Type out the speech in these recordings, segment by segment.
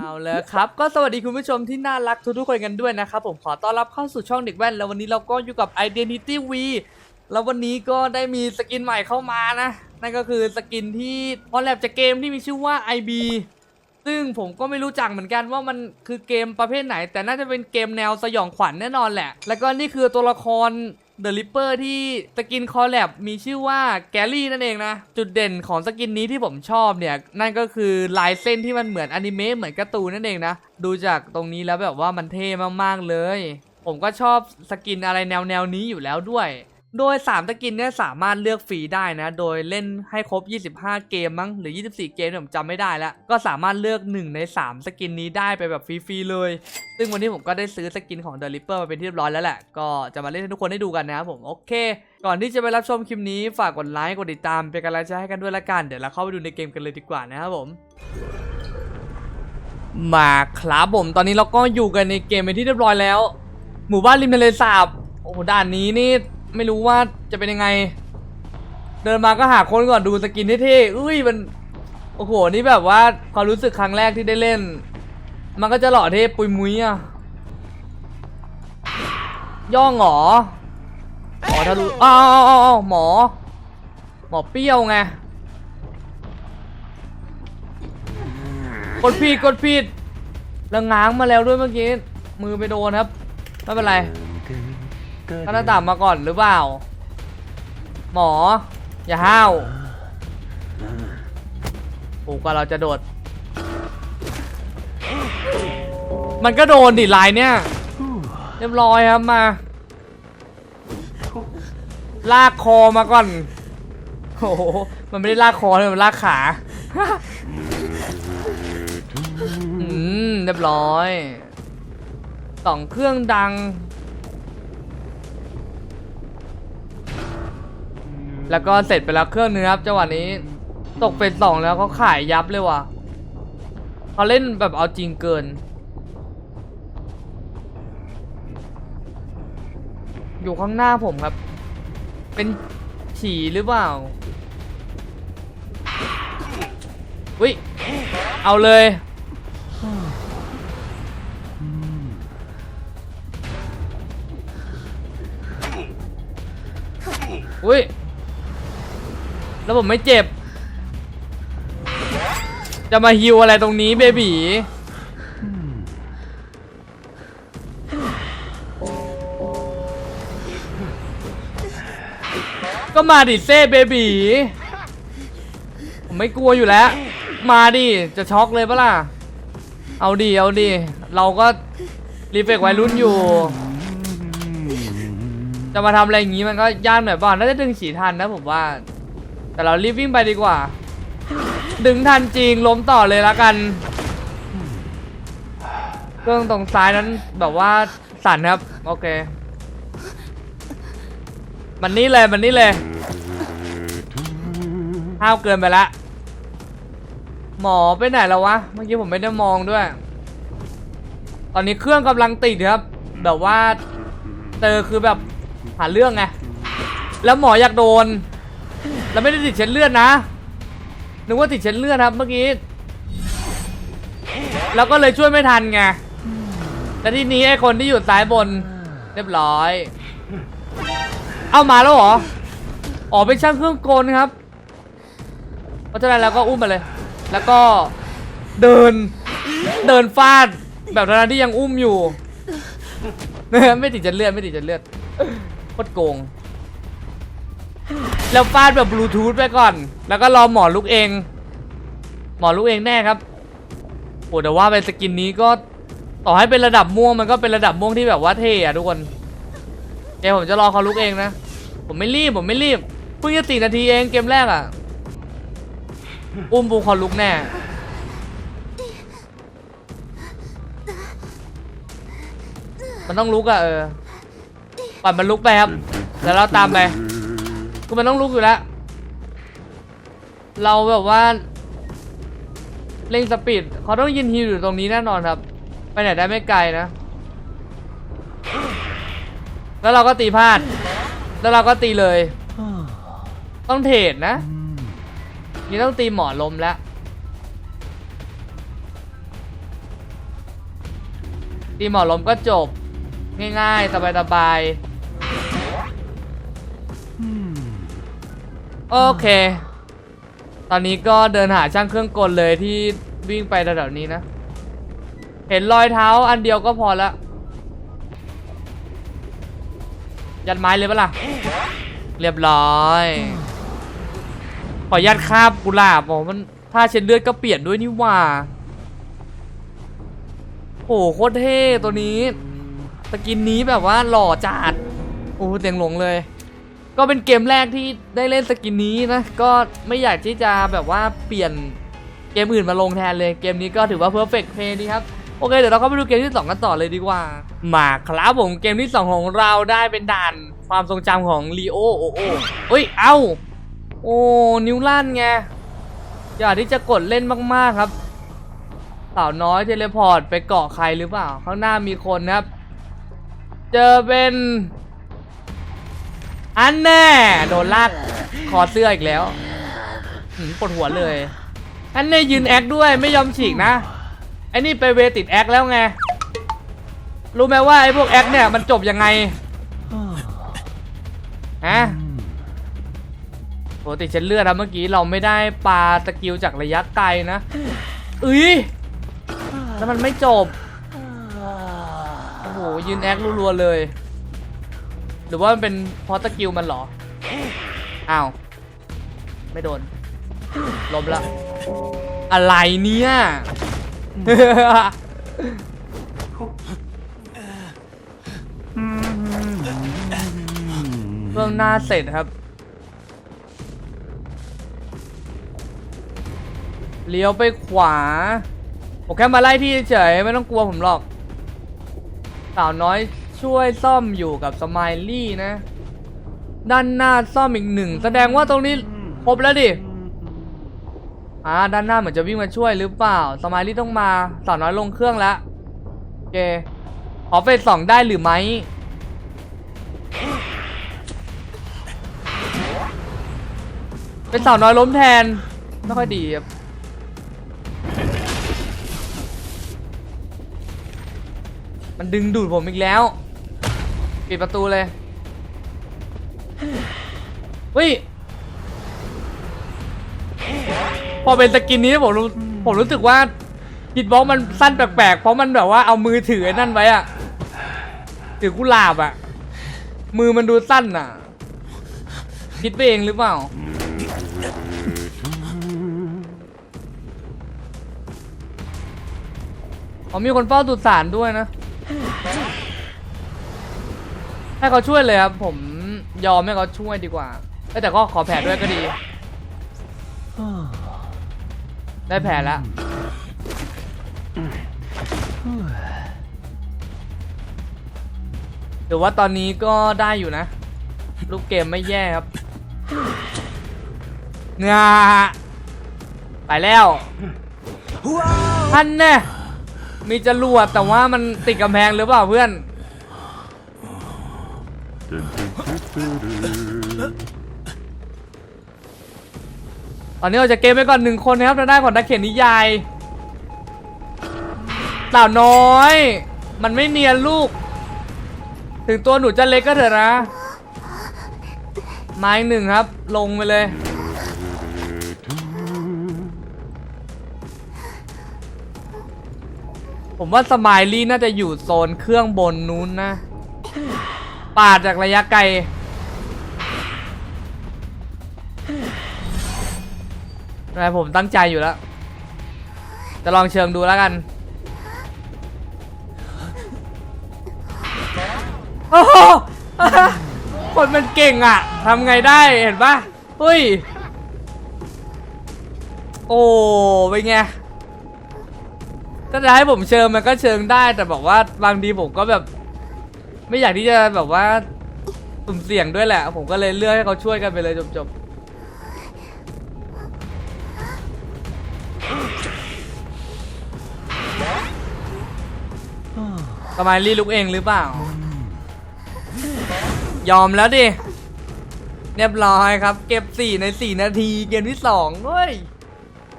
เอาเลยครับ ก็สวัสดีคุณผู้ชมที่น่ารักทุกๆคนกันด้วยนะครับ ผมขอต้อนรับเข้าสู่ช่องเด็กแว่น แล้ววันนี้เราก็อยู่กับ Identity V แล้ววันนี้ก็ได้มีสกินใหม่เข้ามานะ นั่นก็คือสกินที่พอแลบจากเกมที่มีชื่อว่า IB ซึ่งผมก็ไม่รู้จักเหมือนกันว่ามันคือเกมประเภทไหน แต่น่าจะเป็นเกมแนวสยองขวัญแน่นอนแหละ แล้วก็นี่คือตัวละคร เดอะลิปเปอร์ที่สกินคอลแลบมีชื่อว่าแกลลี่นั่นเองนะ จุดเด่นของสกินนี้ที่ผมชอบเนี่ย นั่นก็คือลายเส้นที่มันเหมือนอนิเมะเหมือนการ์ตูนนั่นเองนะ ดูจากตรงนี้แล้วแบบว่ามันเท่มากๆเลย ผมก็ชอบสกินอะไรแนวแนวนี้อยู่แล้วด้วย โดย 3สกินเนี่ยสามารถเลือกฟรีได้นะ โดยเล่นให้ครบ 25 เกมมั้งหรือ 24 เกมเนี่ยผมจำไม่ได้แล้ว ก็สามารถเลือก 1 ใน 3 สกินนี้ได้ไปแบบฟรีๆเลย ซึ่งวันนี้ผมก็ได้ซื้อสกินของ The Ripper มาเป็นที่เรียบร้อยแล้วแหละ ก็จะมาเล่นให้ทุกคนได้ดูกันนะครับผม โอเค ก่อนที่จะไปรับชมคลิปนี้ฝากกดไลค์กดติดตามเป็นกำลังใจให้กันด้วยละกัน เดี๋ยวเราเข้าไปดูในเกมกันเลยดีกว่านะครับผมมาครับผมตอนนี้เราก็อยู่กันในเกมเป็นที่เรียบร้อยแล้ว หมู่บ้านริมทะเลสาบโอ้โหด่านนี้นี่ ไม่รู้ว่าจะเป็นยังไง เดินมาก็หาคนก่อนดูสกินเท่ๆอุ้ยมัน โอ้โห นี่แบบว่าความรู้สึกครั้งแรกที่ได้เล่น มันก็จะหล่อเท่ปุยมุ้ยอะ ย่องหรออ๋อถ้ารู้อ้าวอ้าวอ้าวอ้าวหมอ หมอเปรี้ยวไง กดผิดกดผิดแล้วง้างมาแล้วด้วยเมื่อกี้ มือไปโดนครับ ไม่เป็นไร ก็หน้าต่างมาก่อนหรือเปล่า หมอ อย่าห้าวโอ้กว่าเราจะโดด มันก็โดนดิลายเนี่ย เรียบร้อยครับมา ลากคอมาก่อนโอ้โหมันไม่ได้ลากคอเลยมันลากขาอืมเรียบร้อยสองเครื่องดัง แล้วก็เสร็จไปแล้วเครื่องนึงครับจังหวะนี้ตกเป็นสองแล้วเขาขายยับเลยว่ะเขาเล่นแบบเอาจริงเกิน อยู่ข้างหน้าผมครับ เป็นฉี่หรือเปล่าอุ้ยเอาเลยอุ้ย แล้วผมไม่เจ็บ จะมาฮิวอะไรตรงนี้เบบีก็มาดิเซ่เบบีผมไม่กลัวอยู่แล้ว มาดิ จะช็อกเลยปะล่ะ เอาดิเอาดิเราก็รีเฟกไวรุ่นอยู่ จะมาทำอะไรอย่างงี้มันก็ยากหน่อยบ้างน่าจะดึงฉีทันนะผมว่า แต่เรารีบวิ่งไปดีกว่า ดึงทันจริงล้มต่อเลยละกัน เครื่องตรงซ้ายนั้นแบบว่าสั่นครับ โอเค มันนี่เลยมันนี่เลยห้าวเกินไปละ หมอไปไหนแล้ววะ เมื่อกี้ผมไม่ได้มองด้วย ตอนนี้เครื่องกำลังติดครับ แบบว่าเจอคือแบบหาเรื่องไง แล้วหมออยากโดน แล้วไม่ได้ติดเช็ดเลือดนะนึกว่าติดเช็ดเลือดครับเมื่อกี้แล้วก็เลยช่วยไม่ทันไงแล้วทีนี้ไอ้คนที่อยู่ซ้ายบนเรียบร้อย เอามาแล้วเหรออ๋อเป็นช่างเครื่องกลครับเพราะฉะนั้นแล้วก็อุ้มไปเลย แล้วก็เดินเดินฟาดแบบนั้นที่ยังอุ้มอยู่ ไม่ติดจะเลือดไม่ติดจะเลือดโคตรโกง แล้วฟาดแบบบลูทูธไปก่อน แล้วก็รอหมอลุกเอง หมอลุกเองแน่ครับโอ้แต่ว่าเป็นสกินนี้ก็ต่อให้เป็นระดับม่วงมันก็เป็นระดับม่วงที่แบบว่าเท่อะทุกคนเดี๋ยวผมจะรอเขาลุกเองนะ ผมไม่รีบผมไม่รีบเพิ่งจะสี่นาทีเองเกมแรกอะอุ้มบูเขาลุกแน่มันต้องลุกอะเออปล่อยมันลุกไปครับ แล้วเราตามไป คือมันต้องลุกอยู่แล้ว เราแบบว่าเร่งสปีดเขาต้องยินฮิวอยู่ตรงนี้แน่นอนครับ ไปไหนได้ไม่ไกลนะ แล้วเราก็ตีพลาด แล้วเราก็ตีเลย ต้องเทรดนะนี่ต้องตีหมอลมแล้วตีหมอลมก็จบ ง่ายๆ สบายๆ โอเค ตอนนี้ก็เดินหาช่างเครื่องกลเลยที่วิ่งไปแถวๆนี้นะ เห็นรอยเท้าอันเดียวก็พอละ ยัดไม้เลยปะล่ะ เรียบร้อย ขอยัดคาบกุหลาบอ๋อมันผ้าเช็ดเลือดก็เปลี่ยนด้วยนี่ว่า โอ้โหโคตรเท่ตัวนี้สกินนี้แบบว่าหล่อจัด โอ้เตียงหลงเลย ก็เป็นเกมแรกที่ได้เล่นสกินนี้นะ ก็ไม่อยากที่จะแบบว่าเปลี่ยนเกมอื่นมาลงแทนเลย เกมนี้ก็ถือว่า perfect play ดีครับ โอเค เดี๋ยวเราเข้าไปดูเกมที่ 2 กันต่อเลยดีกว่า มาครับผมเกมที่ 2 ของเราได้เป็นด่านความทรงจำของลีโอโอโอเอ้ย เอ้า โอ้ นิ้วลั่นไง อยากที่จะกดเล่นมากๆครับสาวน้อยเทเลพอร์ตไปเกาะใครหรือเปล่า ข้างหน้ามีคนครับ เจอเป็น อันแน่โดนลากคอเสื้ออีกแล้วปวดหัวเลย อันแน่ยืนแอคด้วยไม่ยอมฉีกนะไอ้นี่ไปเวติดแอคแล้วไง รู้ไหมว่าไอ้พวกแอคเนี่ยมันจบยังไงฮะปกติเช็ดเลือดนะเมื่อกี้เราไม่ได้ปาสกิลจากระยะไกลนะอุ้ยแล้วมันไม่จบ โอ้โหยืนแอครัวๆเลย หรือว่ามันเป็นพราะสกิลมันหรอ อ้าว ไม่โดนล้มละ อะไรเนี่ย เรื่องหน้าเสร็จครับ เลี้ยวไปขวา ผมแค่มาไล่ที่เฉย ไม่ต้องกลัวผมหรอก สาวน้อย ช่วยซ่อมอยู่กับสไมลี่นะ ด้านหน้าซ่อมอีกหนึ่งแสดงว่าตรงนี้ครบแล้วดิอ่าด้านหน้าเหมือนจะวิ่งมาช่วยหรือเปล่าสไมลี่ต้องมาสาวน้อยลงเครื่องแล้วโอเคขอเฟสสองได้หรือไม่เป็นสาวน้อยล้มแทน ไม่ค่อยดีครับมันดึงดูดผมอีกแล้ว ปิดประตูเลยเฮ้ยพอเป็นสกินนี้ผมรู้ผมรู้สึกว่าฮิตบ็อกมันสั้นแปลกๆ เพราะมันแบบว่าเอามือถือนั่นไว้อะถือกุหลาบอะมือมันดูสั้นอะคิดไปเองหรือเปล่า อ๋อมีคนเฝ้าตุสารด้วยนะ ให้เขาช่วยเลยครับผมยอมให้เขาช่วยดีกว่าแต่ก็ขอแผลด้วยก็ดีได้แผลแล้วถือว่าตอนนี้ก็ได้อยู่นะ ลูกเกมไม่แย่ครับเงาไปแล้วท่านแน่มีจรวดแต่ว่ามันติดกำแพงหรือเปล่าเพื่อน ตอนนี้เราจะเกมไปก่อนหนึ่งคนนะครับทางด้านของนักเขียนนิยายสาวน้อย มันไม่เนียนลูก ถึงตัวหนูจะเล็กก็เถอะนะ ไม้หนึ่งครับ ลงไปเลย ผมว่าสมายลี่น่าจะอยู่โซนเครื่องบนนู้นนะ ปาดจากระยะไกล อะไรผมตั้งใจอยู่แล้ว จะลองเชิงดูแล้วกันโอ้โหคนมันเก่งอะทำไงได้เห็นปะเฮ้ย โอ้เป็นไงถ้าจะให้ผมเชิงมันก็เชิงได้แต่บอกว่าบางทีผมก็แบบ ไม่อยากที่จะแบบว่าสุ่มเสี่ยงด้วยแหละ ผมก็เลยเลือกให้เขาช่วยกันไปเลยจบๆสมายลี่ลุกเองหรือเปล่า ยอมแล้วดิ เรียบร้อยครับ เก็บ 4 ใน 4 นาที เกมที่2เฮ้ย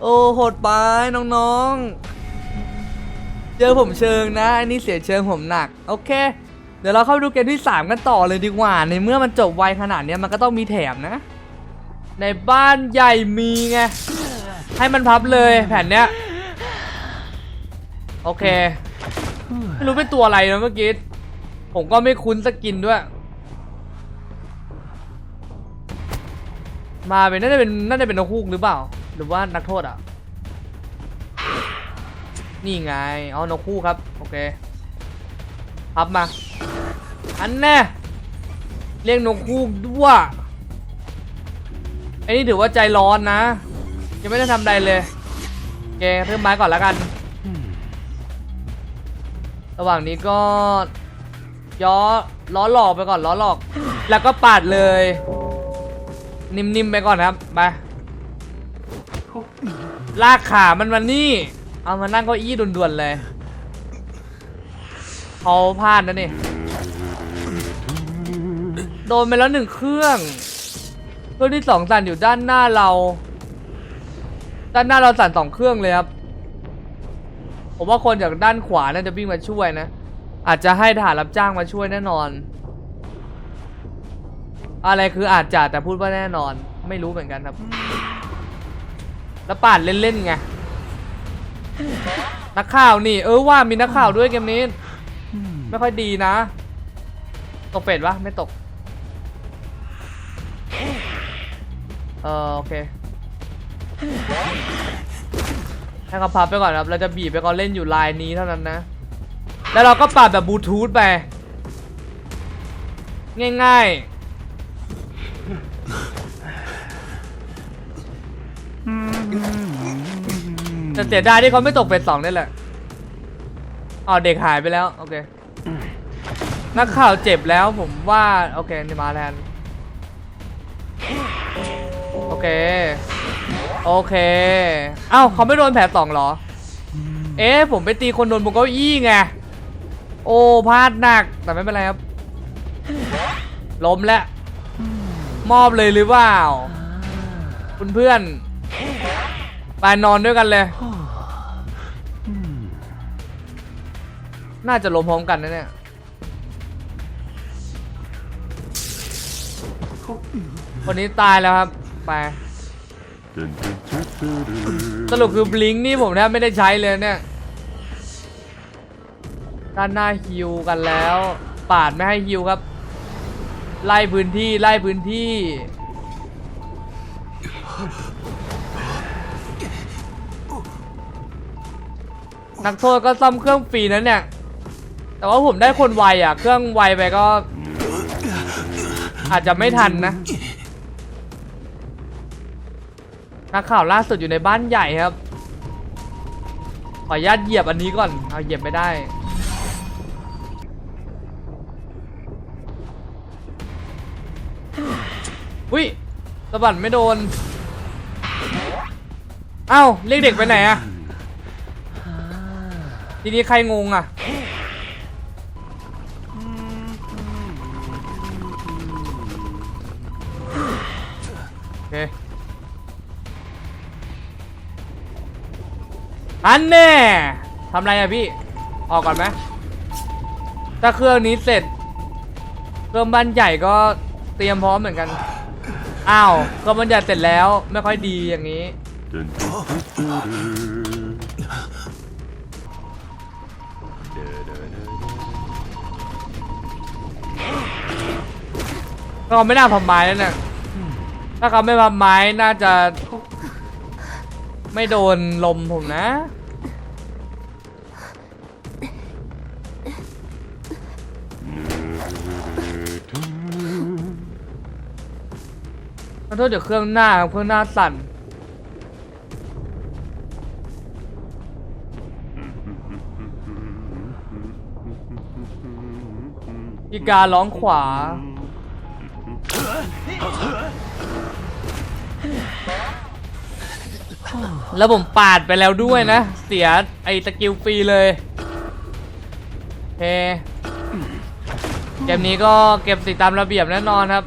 โอ้โหดไปน้องๆ เจอผมเชิงนะ อันนี้เสียเชิงผมหนัก โอเค เดี๋ยวเราเข้าไปดูเกมที่ 3 กันต่อเลยดีกว่า ในเมื่อมันจบไวขนาดนี้มันก็ต้องมีแถมนะ ในบ้านใหญ่มีไง ให้มันพับเลยแผ่นเนี้ย โอเค ไม่รู้เป็นตัวอะไรนะเมื่อกี้ ผมก็ไม่คุ้นสกินด้วย มาเป็นน่าจะเป็นน่าจะเป็นนกฮูกหรือเปล่า หรือว่านักโทษอะ นี่ไง เอานกคู่ครับ โอเค พับมา อันแน่เรียกนกคู่ด้วยไอ้นี่ถือว่าใจร้อนนะ ยังไม่ได้ทำใดเลยเคเพิ่มไม้ก่อนแล้วกัน ระหว่างนี้ก็ย้อล้อหลอกไปก่อนล้อหลอก แล้วก็ปาดเลย นิ่มๆไปก่อนครับไปลากขามันมานี่ เอามานั่งเก้าอี้ด่วนๆเลย เขาพลาดนะนี่โดนไปแล้วหนึ่งเครื่องเครื่องที่สองสั่นอยู่ด้านหน้าเรา ด้านหน้าเราสั่นสองเครื่องเลยครับผมว่าคนจากด้านขวาน่าจะวิ่งมาช่วยนะ อาจจะให้ทหารรับจ้างมาช่วยแน่นอน อะไรคืออาจจะแต่พูดว่าแน่นอน ไม่รู้เหมือนกันครับ แล้วปาดเล่นๆไงนักข่าวนี่ เออว่ามีนักข่าวด้วยเกมนี้ ไม่ค่อยดีนะ ตกเป็ดปะไม่ตก เออโอเค ให้เขาพับไปก่อนครับ เราจะบีบไปก่อนเล่นอยู่ลายนี้เท่านั้นนะ แล้วเราก็ปรับแบบบลูทูธไป ง่ายๆแต่เสียดายที่เขาไม่ตกเป็นสองนี่แหละ อ๋อเด็กหายไปแล้ว โอเค นักข่าวเจ็บแล้วผมว่า โอเคนี่มาแทนโอเค โอเค เอ้าเขาไม่โดนแผลสองเหรอ เอ๊ะผมไปตีคนโดนบนเก้าอี้ไง โอ้พลาดหนัก แต่ไม่เป็นไรครับ ล้มแล้วมอบเลยหรือเปล่า คุณเพื่อนไปนอนด้วยกันเลย น่าจะล้มพร้อมกันนะเนี่ยคนนี้ตายแล้วครับ ไป สรุปคือบลิงนี่ผมแทบไม่ได้ใช้เลยเนี่ย ด้านหน้าฮิวกันแล้ว ปาดไม่ให้ฮิวครับ ไล่พื้นที่ไล่พื้นที่ นักโทษก็ซ่อมเครื่องฟรีนั้นเนี่ย แต่ว่าผมได้คนไวอะ เครื่องไวไปก็ อาจจะไม่ทันนะนักข่าวล่าสุดอยู่ในบ้านใหญ่ครับ ขออนุญาตเหยียบอันนี้ก่อน เอาเหยียบไม่ได้ อุ้ยสะบัดไม่โดน เอ้า เรียกเด็กไปไหนอะทีนี้ใครงงอะ เคอันแน่ทำไรอะพี่ ออกก่อนไหมถ้าเครื่องนี้เสร็จเครื่องบ้านใหญ่ก็เตรียมพร้อมเหมือนกัน อ้าวเครื่องบ้านใหญ่เสร็จแล้วไม่ค่อยดีอย่างนี้ก็ไม่น่าพับไม้แล้วเนี่ย ถ้าเขาไม่พับไม้น่าจะ ไม่โดนลมผมนะ ขอโทษเดี๋ยวเครื่องหน้าครับเครื่องหน้าสั่น อีการร้องขวา แล้วผมปาดไปแล้วด้วยนะ เสียไอ้สกิลฟรีเลยเฮเกมนี้ก็เก็บติดตามระเบียบแน่นอนครับ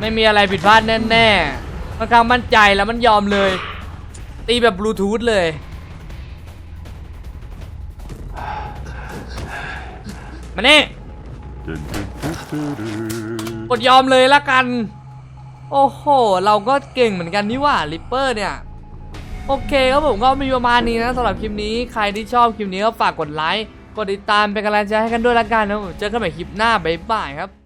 ไม่มีอะไรผิดพลาดแน่ๆค่อนข้งมั่นใจแล้วมันยอมเลย ตีแบบบลูทูธเลยมาเนี่ กดยอมเลยละกัน โอ้โห เราก็เก่งเหมือนกันนี่ว่าลิปเปอร์เนี่ย โอเคครับผมก็มีประมาณนี้นะสำหรับคลิปนี้ใครที่ชอบคลิปนี้ก็ฝากกดไลค์ กดติดตามเป็นกำลังใจให้กันด้วยละกันนะผมเจอกันใหม่คลิปหน้าบ๊ายบายครับ